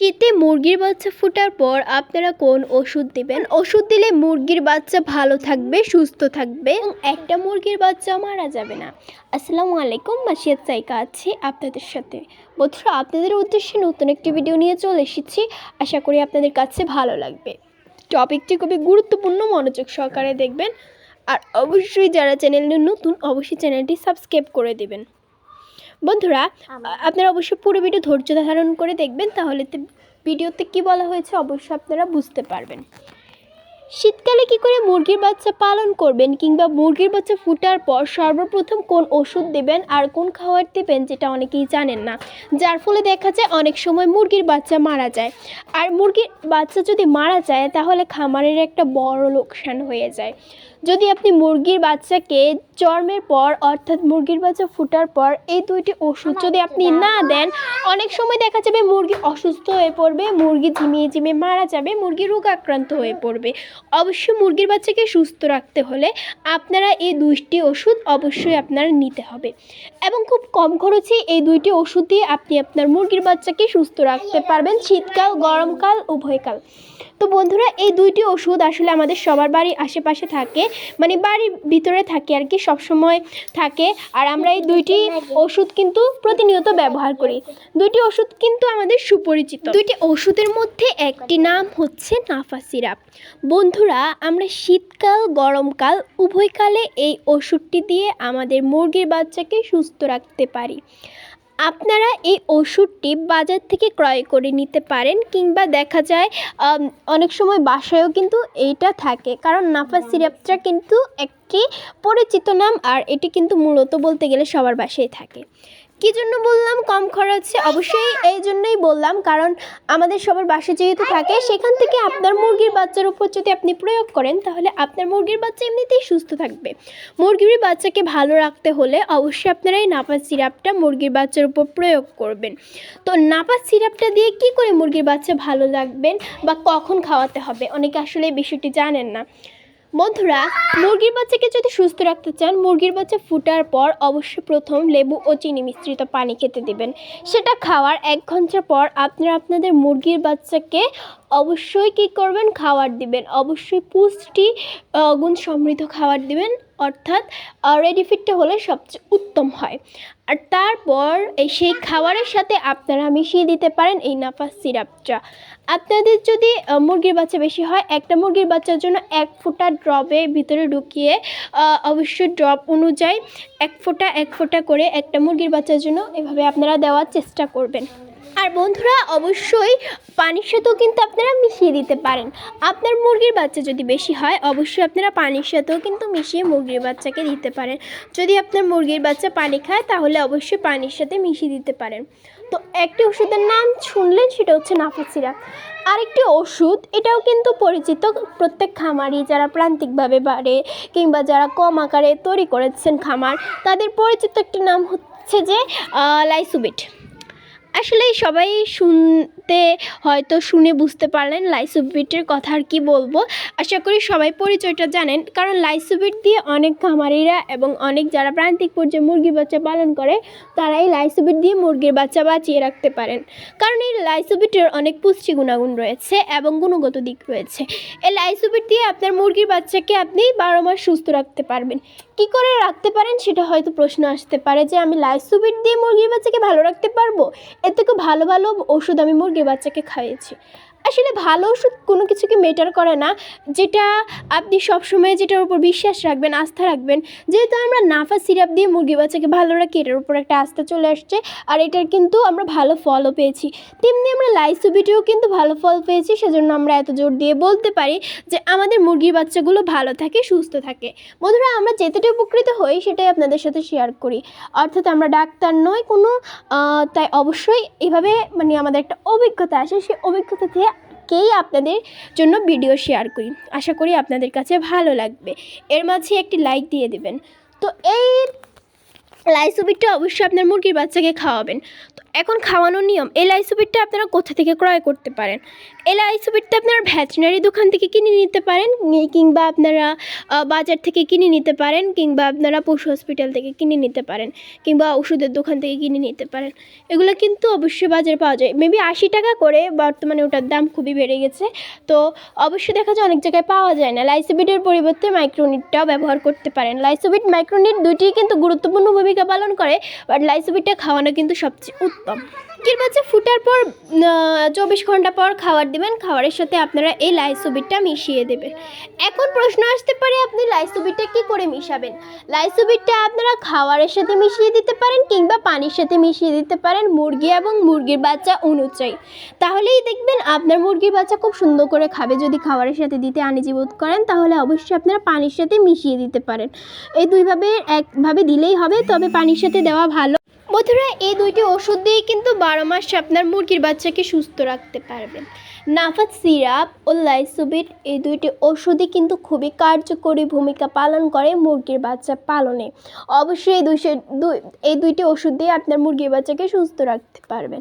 শীতে মুরগির বাচ্চা ফোটার পর আপনারা কোন ওষুধ দিবেন? ওষুধ দিলে মুরগির বাচ্চা ভালো থাকবে, সুস্থ থাকবে এবং একটা মুরগির বাচ্চা মারা যাবে না। আসসালামু আলাইকুম, মাসিয়াত সাইকা আছে আপনাদের সাথে। বন্ধুরা, আপনাদের উদ্দেশ্যে নতুন একটি ভিডিও নিয়ে চলে এসেছি। আশা করি আপনাদের কাছে ভালো লাগবে। টপিকটি খুবই গুরুত্বপূর্ণ, মনোযোগ সহকারে দেখবেন। আর অবশ্যই যারা চ্যানেলে নতুন, অবশ্যই চ্যানেলটি সাবস্ক্রাইব করে দেবেন। বন্ধুরা আপনারা অবশ্যই পুরো ভিডিও ধৈর্য ধারণ করে দেখবেন তাহলে তো ভিডিওতে কি বলা হয়েছে অবশ্যই আপনারা বুঝতে পারবেন। শীতকালে কি করে মুরগির বাচ্চা পালন করবেন কিংবা মুরগির বাচ্চা ফুটার পর সর্বপ্রথম কোন ওষুধ দেবেন আর কোন খাবার দেবেন যেটা অনেকেই জানেন না। যার ফলে দেখা যায় অনেক সময় মুরগির বাচ্চা মারা যায়। আর মুরগির বাচ্চা যদি মারা যায় তাহলে খামারের একটা বড় লোকসান হয়ে যায়। যদি আপনি মুরগির বাচ্চাকে জন্মের পর অর্থাৎ মুরগির বাচ্চা ফুটার পর এই দুইটি ওষুধ যদি আপনি না দেন অনেক সময় দেখা যাবে মুরগি অসুস্থ হয়ে পড়বে মুরগি ঝিমিয়ে ঝিমিয়ে মারা যাবে মুরগি রোগাক্রান্ত হয়ে পড়বে। অবশ্যই মুরগির বাচ্চাকে সুস্থ রাখতে হলে আপনারা এই দুইটি ওষুধ অবশ্যই আপনার নিতে হবে। এবং খুব কম খরচে এই দুইটি ওষুধ দিয়ে আপনি আপনার মুরগির বাচ্চাকে সুস্থ রাখতে পারবেন শীতকাল গরমকাল উভয়কাল। তো বন্ধুরা, এই দুইটি ওষুধ আসলে আমাদের সবার বাড়ির আশেপাশে থাকে মানে বাড়ির ভিতরে থাকে আর কি, সবসময় থাকে। আর আমরা এই দুইটি ওষুধ কিন্তু প্রতিনিয়ত ব্যবহার করি। দুইটি ওষুধ কিন্তু আমাদের সুপরিচিত। দুইটি ওষুধের মধ্যে একটি নাম হচ্ছে নাফা সিরাপ। বন্ধুরা, আমরা শীতকাল, গরমকাল উভয়কালে এই ওষুধটি দিয়ে আমাদের মুরগির বাচ্চাকে সুস্থ রাখতে পারি। আপনারা এই ওষুধটি বাজার থেকে ক্রয় করে নিতে পারেন কিংবা দেখা যায় অনেক সময় বাসায়ও কিন্তু এইটা থাকে। কারণ নাফা সিরাপটা কিন্তু একটি পরিচিত নাম আর এটি কিন্তু মূলত বলতে গেলে সবার বাসায় থাকে। কী জন্য বললাম? কম খরচে? অবশ্যই এই জন্যই বললাম, কারণ আমাদের সবার বাসা যেহেতু থাকে, সেখান থেকে আপনার মুরগির বাচ্চার উপর যদি আপনি প্রয়োগ করেন, তাহলে আপনার মুরগির বাচ্চা এমনিতেই সুস্থ থাকবে। মুরগির বাচ্চাকে ভালো রাখতে হলে অবশ্যই আপনারা এই নাপা সিরাপটা মুরগির বাচ্চার উপর প্রয়োগ করবেন। তো নাপা সিরাপটা দিয়ে কি করে মুরগির বাচ্চা ভালো রাখবেন বা কখন খাওয়াতে হবে? অনেকে আসলে এই বিষয়টি জানেন না। বন্ধুরা, মুরগির বাচ্চাকে যদি সুস্থ রাখতে চান, মুরগির বাচ্চা ফুটার পর অবশ্যই প্রথম লেবু ও চিনি মিশ্রিত পানি খেতে দেবেন। সেটা খাওয়ার এক ঘণ্টা পর আপনারা আপনাদের মুরগির বাচ্চাকে অবশ্যই কী করবেন? খাবার দিবেন। অবশ্যই পুষ্টি গুণ সমৃদ্ধ খাবার দিবেন। অর্থাৎ রেডি ফিটটা হলে সবচেয়ে উত্তম হয়। আর তারপর এই সেই খাবারের সাথে আপনারা মিশিয়ে দিতে পারেন এই নাফাস সিরাপটা। আপনাদের যদি মুরগির বাচ্চা বেশি হয়, একটা মুরগির বাচ্চার জন্য এক ফোঁটা ড্রপে ভিতরে ঢুকিয়ে অবশ্যই ড্রপ অনুযায়ী এক ফোঁটা এক ফোঁটা করে একটা মুরগির বাচ্চার জন্য এভাবে আপনারা দেওয়ার চেষ্টা করবেন। আর বন্ধুরা, অবশ্যই পানির সাথেও কিন্তু আপনারা মিশিয়ে দিতে পারেন। আপনার মুরগির বাচ্চা যদি বেশি হয়, অবশ্যই আপনারা পানির সাথেও কিন্তু মিশিয়ে মুরগির বাচ্চাকে দিতে পারেন। যদি আপনার মুরগির বাচ্চা পানি খায়, তাহলে অবশ্যই পানির সাথে মিশিয়ে দিতে পারেন। তো একটি ওষুধের নাম শুনলেন, সেটা হচ্ছে নাফা সিরাপ। আরেকটি ওষুধ, এটাও কিন্তু পরিচিত প্রত্যেক খামারি যারা প্রান্তিকভাবে বাড়ে কিংবা যারা কম আকারে তৈরি করেছেন খামার, তাদের পরিচিত একটি নাম হচ্ছে যে লাইসুবিট। আসলে সবাই শুনতে হয়তো শুনে বুঝতে পারলেন লাইসোবিটের কথা আর কি বলব। আশা করি সবাই পরিচয়টা জানেন, কারণ লাইসোবিট দিয়ে অনেক খামারিরা এবং অনেক যারা প্রান্তিক পর্যায়ে মুরগির বাচ্চা পালন করে তারা এই লাইসোবিট দিয়ে মুরগির বাচ্চা বাঁচিয়ে রাখতে পারেন। কারণ এই লাইসোবিটের অনেক পুষ্টি গুণাগুণ রয়েছে এবং গুণগত দিক রয়েছে। এই লাইসোবিট দিয়ে আপনার মুরগির বাচ্চাকে আপনি বারো মাস সুস্থ রাখতে পারবেন। কি করে রাখতে পারেন? সেটা হয়তো প্রশ্ন আসতে পারে যে, আমি লাইসুবিট দিয়ে মুরগির বাচ্চাকে ভালো রাখতে পারব? এর থেকে ভালো ভালো ওষুধ আমি মুরগির বাচ্চাকে খাইয়েছি। আসলে ভালো ওষুধ কোনো কিছুকে মেটার করে না। যেটা আপনি সবসময় যেটার উপর বিশ্বাস রাখবেন, আস্থা রাখবেন, যেহেতু আমরা নাফা সিরাপ দিয়ে মুরগি বাচ্চাকে ভালো রাখি, এটার উপর একটা আস্থা চলে আসছে, আর এটার কিন্তু আমরা ভালো ফলও পেয়েছি। তেমনি আমরা লাইসোবিটেও কিন্তু ভালো ফল পেয়েছি, সেজন্য আমরা এত জোর দিয়ে বলতে পারি যে আমাদের মুরগির বাচ্চাগুলো ভালো থাকে, সুস্থ থাকে। বন্ধুরা, আমরা যেতটা উপকৃত হই, সেটাই আপনাদের সাথে শেয়ার করি। অর্থাৎ আমরা ডাক্তার নয় কোনো তাই অবশ্যই এভাবে মানে আমাদের একটা অভিজ্ঞতা আসে, সেই অভিজ্ঞতা থেকেই আপনাদের জন্য ভিডিও শেয়ার করি। আশা করি আপনাদের কাছে ভালো লাগবে। এর মাঝে একটি লাইক দিয়ে দেবেন। তো এই লাইসোবিটটা অবশ্যই আপনার মুরগির বাচ্চাকে খাওয়াবেন। তো এখন খাওয়ানোর নিয়ম, এই লাইসোবিটটা আপনারা কোথা থেকে ক্রয় করতে পারেন? এই লাইসোবিটটা আপনারা ভ্যাটেনারি দোকান থেকে কিনে নিতে পারেন কিংবা আপনারা বাজার থেকে কিনে নিতে পারেন, কিংবা আপনারা পশু হসপিটাল থেকে কিনে নিতে পারেন, কিংবা ওষুধের দোকান থেকে কিনে নিতে পারেন। এগুলো কিন্তু অবশ্যই বাজারে পাওয়া যায়। মেবি আশি টাকা করে, বর্তমানে ওটার দাম খুবই বেড়ে গেছে। তো অবশ্যই দেখা যায় অনেক জায়গায় পাওয়া যায় না। লাইসোবিটের পরিবর্তে মাইক্রোনিটটাও ব্যবহার করতে পারেন। লাইসোবিট, মাইক্রোনিট দুটিই কিন্তু গুরুত্বপূর্ণ পালন করে বাট লাইসোবিটটা খাওয়ানো কিন্তু সবচেয়ে উত্তম। মুরগির বাচ্চা ফুটার পর চব্বিশ ঘণ্টা পর খাবার দেবেন, খাবারের সাথে আপনারা এই লাইসোবিটটা মিশিয়ে দেবেন। এখন প্রশ্ন আসতে পারে, আপনি লাইসোবিটটা কী করে মিশাবেন? লাইসোবিটটা আপনারা খাবারের সাথে মিশিয়ে দিতে পারেন কিংবা পানির সাথে মিশিয়ে দিতে পারেন মুরগি এবং মুরগির বাচ্চা অনুযায়ী। তাহলেই দেখবেন আপনার মুরগির বাচ্চা খুব সুন্দর করে খাবে। যদি খাবারের সাথে দিতে আনিজি বোধ করেন, তাহলে অবশ্যই আপনারা পানির সাথে মিশিয়ে দিতে পারেন। এই দুইভাবে, একভাবে দিলেই হবে, তবে পানির সাথে দেওয়া ভালো। বন্ধুরা, এই দুইটি ওষুধ দিয়ে কিন্তু বারো মাস আপনার মুরগির বাচ্চাকে সুস্থ রাখতে পারবেন নাফাত সিরাপ ও লাইসোবিট এই দুইটি ওষুধই কিন্তু খুবই কার্যকরী ভূমিকা পালন করে মুরগির বাচ্চা পালনে। অবশ্যই এই দুইশো দুই এই দুইটি ওষুধ দিয়ে আপনার মুরগির বাচ্চাকে সুস্থ রাখতে পারবেন।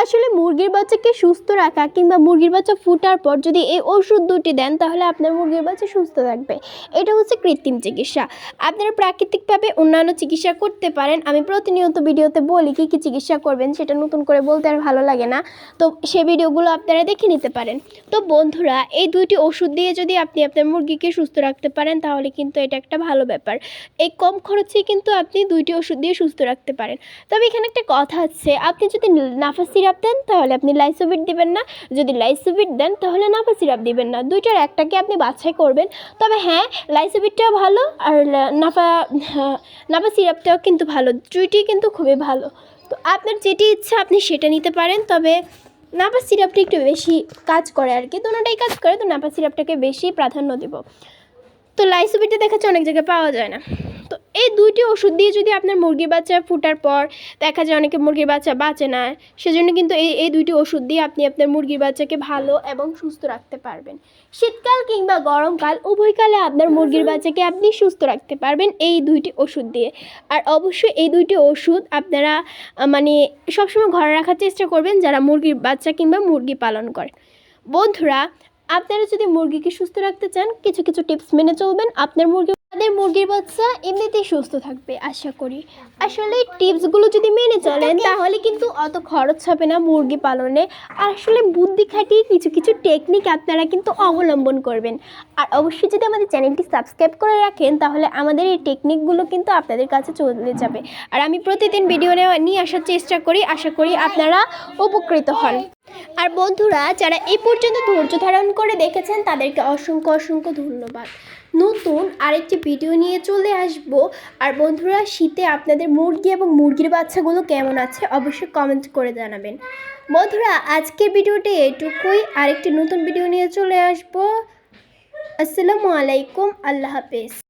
আসলে মুরগির বাচ্চাকে সুস্থ রাখা কিংবা মুরগির বাচ্চা ফুটার পর যদি এই ওষুধ দুটি দেন, তাহলে আপনার মুরগির বাচ্চা সুস্থ থাকবে। এটা হচ্ছে কৃত্রিম চিকিৎসা। আপনারা প্রাকৃতিকভাবে অন্যান্য চিকিৎসা করতে পারেন। আমি প্রতিনিয়ত ভিডিওতে বলি কী কী চিকিৎসা করবেন, সেটা নতুন করে বলতে আর ভালো লাগে না। তো সেই ভিডিওগুলো আপনারা দেখে নিতে পারেন। তো বন্ধুরা, এই দুইটি ওষুধ দিয়ে যদি আপনি আপনার মুরগিকে সুস্থ রাখতে পারেন, তাহলে কিন্তু এটা একটা ভালো ব্যাপার। এই কম খরচে কিন্তু আপনি দুইটি ওষুধ দিয়ে সুস্থ রাখতে পারেন। তবে এখানে একটা কথা আছে, আপনি যদি নাফা সিরাপ দেন, তাহলে আপনি লাইসোবিট দিবেন না। যদি লাইসোবিট দেন, তাহলে নাফা সিরাপ দিবেন না। দুইটার একটাকে আপনি বাছাই করবেন। তবে হ্যাঁ লাইসোবিটটাও ভালো আর নাফা নাফা সিরাপটাও কিন্তু ভালো। দুইটি কিন্তু খুবই ভালো। তো আপনার যেটি ইচ্ছা আপনি সেটা নিতে পারেন, তবে নাপা সিরাপটা একটু বেশি কাজ করে আর কি। দুটাই কাজ করে, তো নাপা সিরাপটাকে বেশি প্রাধান্য দেব। তো লাইসোবিটে দেখাচ্ছে অনেক জায়গায় পাওয়া যায় না। এই দুইটি ওষুধ দিয়ে যদি আপনার মুরগির বাচ্চা ফুটার পর দেখা যায় অনেকে মুরগির বাচ্চা বাঁচে না, সেজন্য কিন্তু এই এই দুইটি ওষুধ দিয়ে আপনি আপনার মুরগির বাচ্চাকে ভালো এবং সুস্থ রাখতে পারবেন। শীতকাল কিংবা গরমকাল, উভয়কালে আপনার মুরগির বাচ্চাকে আপনি সুস্থ রাখতে পারবেন এই দুইটি ওষুধ দিয়ে। আর অবশ্যই এই দুইটি ওষুধ আপনারা মানে সবসময় ঘরে রাখার চেষ্টা করবেন যারা মুরগির বাচ্চা কিংবা মুরগি পালন করেন বন্ধুরা, আপনারা যদি মুরগিকে সুস্থ রাখতে চান, কিছু কিছু টিপস মেনে চলবেন। আপনার মুরগি আপনাদের মুরগির বাচ্চা এমনিতেই সুস্থ থাকবে আশা করি। আসলে টিপসগুলো যদি মেনে চলেন তাহলে কিন্তু অত খরচ হবে না মুরগি পালনে। আর আসলে বুদ্ধি খাটিয়ে কিছু কিছু টেকনিক আপনারা কিন্তু অবলম্বন করবেন। আর অবশ্যই যদি আমাদের চ্যানেলটি সাবস্ক্রাইব করে রাখেন তাহলে আমাদের এই টেকনিকগুলো কিন্তু আপনাদের কাছে চলে যাবে। আর আমি প্রতিদিন ভিডিও নেওয়া নিয়ে আসার চেষ্টা করি আশা করি আপনারা উপকৃত হন। আর বন্ধুরা, যারা এই পর্যন্ত ধৈর্য ধারণ করে দেখেছেন, তাদেরকে অসংখ্য অসংখ্য ধন্যবাদ। নতুন আরেকটি ভিডিও নিয়ে চলে আসব। আর বন্ধুরা, শীতে আপনাদের মুরগি এবং মুরগির বাচ্চাগুলো কেমন আছে, অবশ্যই কমেন্ট করে জানাবেন। বন্ধুরা, আজকের ভিডিওটি এটুকুই। আরেকটি নতুন ভিডিও নিয়ে চলে আসব। আসসালামু আলাইকুম। আল্লাহ হাফেজ।